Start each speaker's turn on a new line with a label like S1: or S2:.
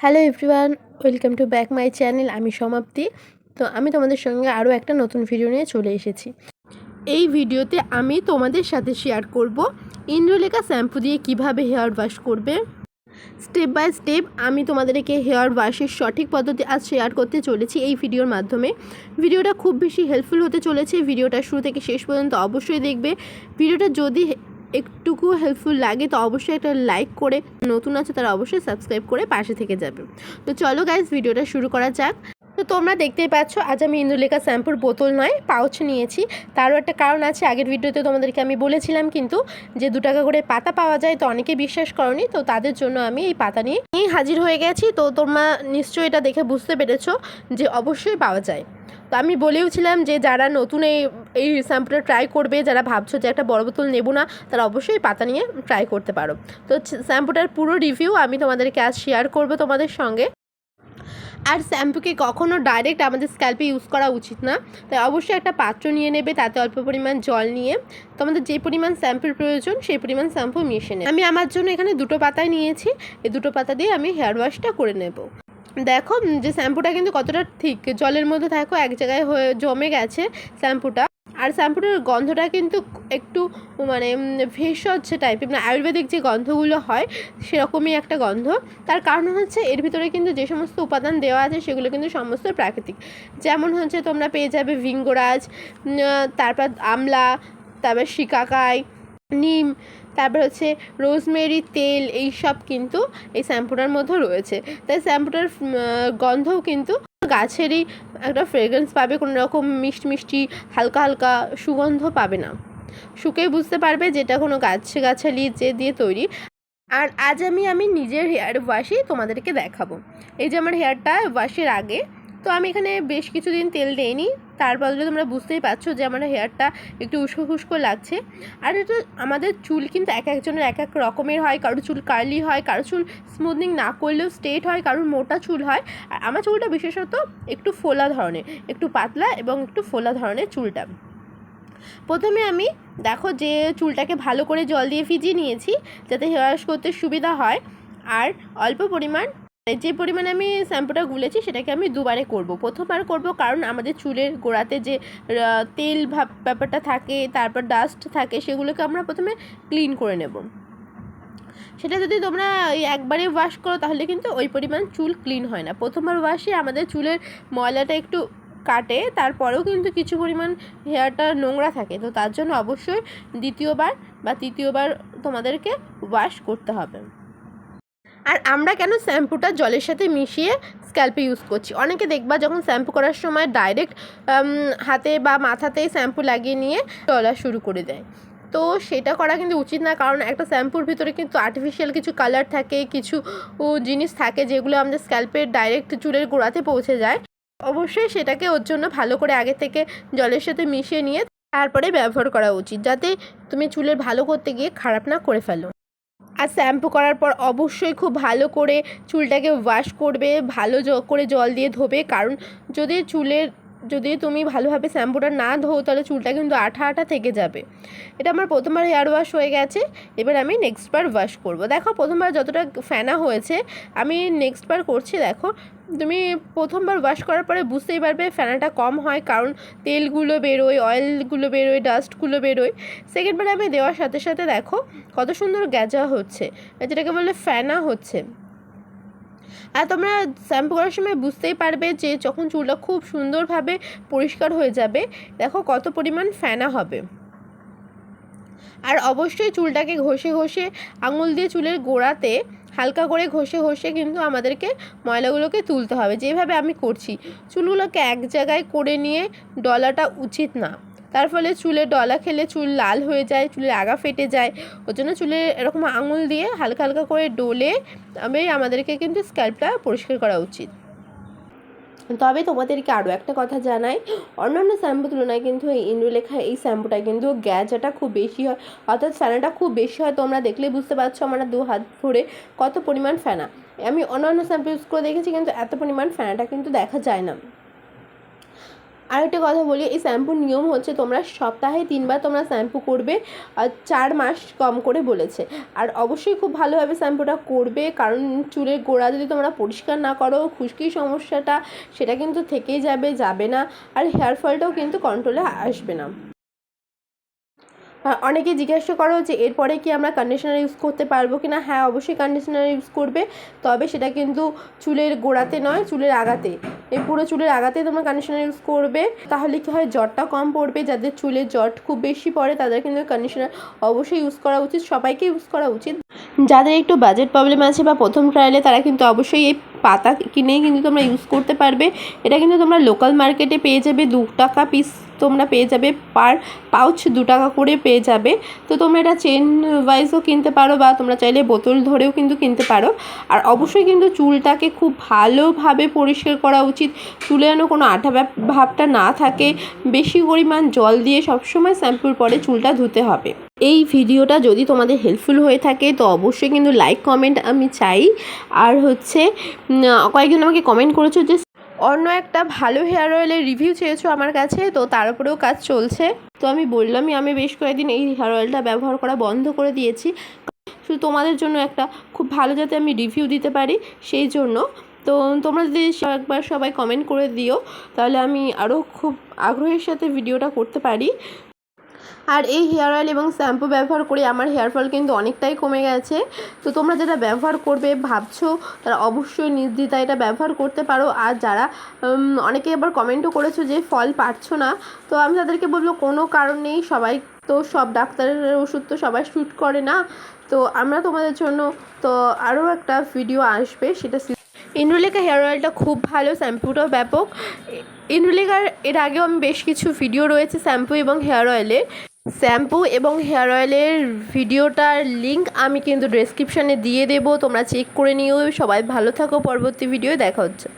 S1: Hello everyone, welcome to back my channel, আমি সমাপ্তি। তো আমি তোমাদের সঙ্গে আরও একটা নতুন ভিডিও নিয়ে চলে এসেছি। এই ভিডিওতে আমি তোমাদের সাথে শেয়ার করব ইন্দ্রলেখা শ্যাম্পু দিয়ে কীভাবে হেয়ার ওয়াশ করবে। স্টেপ বাই স্টেপ আমি তোমাদেরকে হেয়ার ওয়াশের সঠিক পদ্ধতি আজ শেয়ার করতে চলেছি এই ভিডিওর মাধ্যমে। ভিডিওটা খুব বেশি হেল্পফুল হতে চলেছে। ভিডিওটা শুরু থেকে শেষ পর্যন্ত অবশ্যই দেখবে। ভিডিওটা যদি একটুকু হেল্পফুল লাগে, তো অবশ্যই একটা লাইক করে, নতুন আছে তারা অবশ্যই সাবস্ক্রাইব করে পাশে থেকে যাবে। তো চলো গাইজ ভিডিওটা শুরু করা যাক। তো তোমরা দেখতেই পাচ্ছ, আজ আমি ইন্দুলেখা শ্যাম্পুর বোতল নয় পাউচ নিয়েছি। তারও একটা কারণ আছে, আগের ভিডিওতে তোমাদেরকে আমি বলেছিলাম কিন্তু, যে দু টাকা করে পাতা পাওয়া যায়, তো অনেকে বিশ্বাস করনি, তো তাদের জন্য আমি এই পাতা নিয়ে হাজির হয়ে গেছি। তো তোমরা নিশ্চয়ই এটা দেখে বুঝতে পেরেছ যে অবশ্যই পাওয়া যায়। তো আমি বলেওছিলাম যে যারা নতুন এই এই শ্যাম্পুটা ট্রাই করবে, যারা ভাবছ যে একটা বড় বোতল নেব না, তারা অবশ্যই পাতা নিয়ে ট্রাই করতে পারো। তো শ্যাম্পুটার পুরো রিভিউ আমি তোমাদেরকে আজ শেয়ার করব তোমাদের সঙ্গে। আর শ্যাম্পুকে কখনও ডাইরেক্ট আমাদের স্ক্যাল্পে ইউজ করা উচিত না। তাই অবশ্যই একটা পাত্র নিয়ে নেবে, তাতে অল্প পরিমাণ জল নিয়ে। তোমাদের যে পরিমাণ শ্যাম্পুর প্রয়োজন, সেই পরিমাণ শ্যাম্পু মিশিয়ে নেবে। আমি আমার জন্য এখানে দুটো পাতায় নিয়েছি। এই দুটো পাতা দিয়ে আমি হেয়ার ওয়াশটা করে নেব। দেখো যে শ্যাম্পুটা কিন্তু কতটা ঠিক, জলের মধ্যে থাকো, এক জায়গায় হয়ে জমে গেছে শ্যাম্পুটা। আর শ্যাম্পুটার গন্ধটা কিন্তু একটু মানে ভেষজ টাইপের মানে আয়ুর্বেদিক যে গন্ধগুলো হয়, সেরকমই একটা গন্ধ। তার কারণ হচ্ছে এর ভিতরে কিন্তু যে সমস্ত উপাদান দেওয়া আছে, সেগুলো কিন্তু সমস্ত প্রাকৃতিক। যেমন হচ্ছে তোমরা পেয়ে যাবে ভিঙ্গরাজ তারপর আমলা, তারপর শিকাকাই, নিম তারপর হচ্ছে রোজমেরি, তেল এই সব কিন্তু এই শ্যাম্পুটার মধ্যে রয়েছে। তাই শ্যাম্পুটার গন্ধও কিন্তু গাছেরই একটা ফ্রেগ্রেন্স পাবে, কোনো রকম মিষ্টি মিষ্টি, হালকা হালকা সুগন্ধ পাবে না। শুকেই বুঝতে পারবে যেটা কোনো গাছ গাছালি যে দিয়ে তৈরি। আর আজ আমি আমি নিজের হেয়ার ওয়াশই তোমাদেরকে দেখাবো। এই যে আমার হেয়ারটা ওয়াশের আগে, তো আমি এখানে বেশ কিছুদিন তেল দিইনি। তার বদলে তোমরা বুঝতেই পারছ যে আমার হেয়ারটা একটু উস্কো খুস্কো লাগছে। আর এটা আমাদের চুল কিন্তু এক একজনের এক এক রকমের হয়। কারোর চুল কার্লি হয় কারোর চুল স্মুথনিং না করলেও স্ট্রেট হয়, কারোর মোটা চুল হয়। আর আমার চুলটা বিশেষত একটু ফোলা ধরনের, একটু পাতলা এবং একটু ফোলা ধরনের চুলটা। প্রথমে আমি দেখো যে চুলটাকে ভালো করে জল দিয়ে ভিজিয়ে নিয়েছি যাতে হেয়ার ওয়াশ করতে সুবিধা হয়। আর অল্প পরিমাণ যে পরিমাণে আমি শ্যাম্পুটা গুলেছি, সেটাকে আমি দুবারে করব। প্রথমবার করব কারণ আমাদের চুলের গোড়াতে যে তেল ভাব, ব্যাপারটা থাকে, তারপর ডাস্ট থাকে, সেগুলোকে আমরা প্রথমে ক্লিন করে নেব। সেটা যদি তোমরা একবারে ওয়াশ করো, তাহলে কিন্তু ওই পরিমাণ চুল ক্লিন হয় না। প্রথমবার ওয়াশে আমাদের চুলের ময়লাটা একটু কাটে, তারপরেও কিন্তু কিছু পরিমাণ হেয়ারটা নোংরা থাকে। তো তার জন্য অবশ্যই দ্বিতীয়বার বা তৃতীয়বার তোমাদেরকে ওয়াশ করতে হবে। আর আমরা কেন শ্যাম্পুটা জলের সাথে মিশিয়ে স্ক্যাল্পে ইউজ করছি? অনেকে দেখবা যখন শ্যাম্পু করার সময় ডাইরেক্ট হাতে বা মাথাতে শ্যাম্পু লাগিয়ে নিয়ে চলা শুরু করে দেয়। তো সেটা করা কিন্তু উচিত না, কারণ একটা শ্যাম্পুর ভিতরে কিন্তু আর্টিফিশিয়াল কিছু কালার থাকে, কিছু জিনিস থাকে যেগুলো আমাদের স্ক্যাল্পের ডাইরেক্ট চুলের গোড়াতে পৌঁছে যায়। অবশ্যই সেটাকে ওর জন্য ভালো করে আগে থেকে জলের সাথে মিশিয়ে নিয়ে তারপরে ব্যবহার করা উচিত, যাতে তুমি চুলের ভালো করতে গিয়ে খারাপ না করে ফেলো। আর শ্যাম্পু করার পর অবশ্যই খুব ভালো করে চুলটাকে ওয়াশ করবে, ভালো করে জল দিয়ে ধোবে। কারণ যদি চুলের যদি তুমি ভালোভাবে শ্যাম্পুটা না ধো, তাহলে চুলটা কিন্তু আঠা আঠা থেকে যাবে। এটা আমার প্রথমবার হেয়ার ওয়াশ হয়ে গেছে, এবার আমি নেক্সট বার ওয়াশ করব। দেখো, প্রথমবার যতটা ফেনা হয়েছে, আমি নেক্সট বার করছি, দেখো, তুমি প্রথমবার ওয়াশ করার পরে বুঝতেই পারবে ফেনাটা কম হয়, কারণ তেলগুলো বেরোয় অয়েলগুলো বেরোয় ডাস্টগুলো বেরোয়। সেকেন্ডবার আমি দেওয়ার সাথে সাথে, দেখো, কত সুন্দর গ্যাজা হচ্ছে, যেটাকে বলে ফেনা হচ্ছে। আর তোমরা শ্যাম্পু করার সময় বুঝতেই পারবে যে যখন চুলটা খুব সুন্দরভাবে পরিষ্কার হয়ে যাবে, দেখো কত পরিমাণ ফেনা হবে। আর অবশ্যই চুলটাকে ঘষে ঘষে, আঙুল দিয়ে চুলের গোড়াতে হালকা করে ঘষে ঘষে কিন্তু আমাদেরকে ময়লাগুলোকে তুলতে হবে। যেভাবে আমি করছি, চুলগুলোকে এক জায়গায় করে নিয়ে ডলাটা উচিত না। তার ফলে চুলে ডলা খেলে চুল লাল হয়ে যায়, চুলের আগা ফেটে যায়। ওর জন্য চুলে এরকম আঙুল দিয়ে হালকা হালকা করে ডলে তবে আমাদেরকে কিন্তু স্ক্যাল্পটা পরিষ্কার করা উচিত। তবে তোমাদেরকে আরও একটা কথা জানাই, অন্যান্য শ্যাম্পু তুলনায় কিন্তু এই ইন্দ্রলেখা এই শ্যাম্পুটা কিন্তু গ্যাজাটা খুব বেশি হয়, অর্থাৎ ফ্যানাটা খুব বেশি হয়। তোমরা দেখলে বুঝতে পারছ আমার দু হাত ভরে কত পরিমাণ ফ্যানা আমি অন্যান্য শ্যাম্পু ইউজ করে দেখেছি কিন্তু এত পরিমাণ ফ্যানাটা কিন্তু দেখা যায় না। আরেকটা কথা বলি, এই শ্যাম্পুর নিয়ম হচ্ছে তোমরা সপ্তাহে তিনবার তোমরা শ্যাম্পু করবে, আর চার মাস কম করে বলেছে। আর অবশ্যই খুব ভালোভাবে শ্যাম্পুটা করবে, কারণ চুলের গোড়া যদি তোমরা পরিষ্কার না করো খুশকির সমস্যাটা সেটা কিন্তু থেকেই যাবে যাবে না, আর হেয়ার ফলটাও কিন্তু কন্ট্রোলে আসবে না। অনেকে জিজ্ঞাসা করো যে, এরপরে কি আমরা কন্ডিশনার ইউজ করতে পারব কি না? হ্যাঁ অবশ্যই কন্ডিশনার ইউজ করবে, তবে সেটা কিন্তু চুলের গোড়াতে নয়, চুলের আগাতে। এই পুরো চুলের আগাতে তোমরা কন্ডিশনার ইউজ করবে। তাহলে কি হয়, জ্বরটা কম পড়বে, যাদের চুলে জ্বর খুব বেশি পড়ে, তাদের কিন্তু কন্ডিশনার অবশ্যই ইউজ করা উচিত, সবাইকে ইউজ করা উচিত। যাদের একটু বাজেট প্রবলেম আছে বা প্রথম ট্রায়ালে তারা কিন্তু অবশ্যই এই পাতা কিনেই কিন্তু তোমরা ইউজ করতে পারবে। এটা কিন্তু তোমরা লোকাল মার্কেটে পেয়ে যাবে, দু টাকা পিস তোমরা পেয়ে যাবে পার পাউচ দু টাকা করে পেয়ে যাবে। তো তোমরা এটা চেন ওয়াইজও কিনতে পারো বা তোমরা চাইলে বোতল ধরেও কিন্তু কিনতে পারো। আর অবশ্যই কিন্তু চুলটাকে খুব ভালোভাবে পরিষ্কার করা উচিত। চুলে যেন কোনো আঠা ভাব- ভাবটা না থাকে, বেশি পরিমাণ জল দিয়ে সবসময় শ্যাম্পুর পরে চুলটা ধুতে হবে। এই ভিডিওটা যদি তোমাদের হেল্পফুল হয়ে থাকে, তো অবশ্যই কিন্তু লাইক কমেন্ট আমি চাই। আর হচ্ছে কয়েকজন আমাকে কমেন্ট করেছ যে, অন্য একটা ভালো হেয়ার অয়েলের রিভিউ চেয়েছো আমার কাছে, তো তার উপরেও কাজ চলছে। তো আমি বললামই, আমি বেশ কয়েকদিন এই হেয়ার অয়েলটা ব্যবহার করা বন্ধ করে দিয়েছি। শুধু তোমাদের জন্য একটা খুব ভালো যাতে আমি রিভিউ দিতে পারি, সেই জন্য। তো তোমরা যদি একবার সবাই কমেন্ট করে দিও, তাহলে আমি আরও খুব আগ্রহের সাথে ভিডিওটা করতে পারি। আর এই হেয়ার অয়েল এবং শ্যাম্পু ব্যবহার করে আমার হেয়ার ফল কিন্তু অনেকটাই কমে গেছে। তো তোমরা যেটা ব্যবহার করবে ভাবছ, তারা অবশ্যই নির্দ্বিধায় এটা ব্যবহার করতে পারো। আর যারা অনেকে আবার কমেন্টও করেছ যে ফল পাচ্ছ না, তো আমি তাদেরকে বলব কোনো কারণ নেই, সবাই তো সব ডাক্তারের ওষুধ তো সবাই শ্যুট করে না। তো আমরা তোমাদের জন্য তো আরও একটা ভিডিও আসবে, সেটা ইন্দ্রলেখা হেয়ার অয়েলটা খুব ভালো, শ্যাম্পুটাও ব্যাপক। ইন্দ্রলেখার, এর আগেও আমি বেশ কিছু ভিডিও রয়েছে শ্যাম্পু এবং হেয়ার অয়েলের। শ্যাম্পু এবং হেয়ার অয়েলের ভিডিওটার লিঙ্ক আমি কিন্তু ডেসক্রিপশানে দিয়ে দেবো। তোমরা চেক করে নিও। সবাই ভালো থাকো। পরবর্তী ভিডিও দেখা হচ্ছে।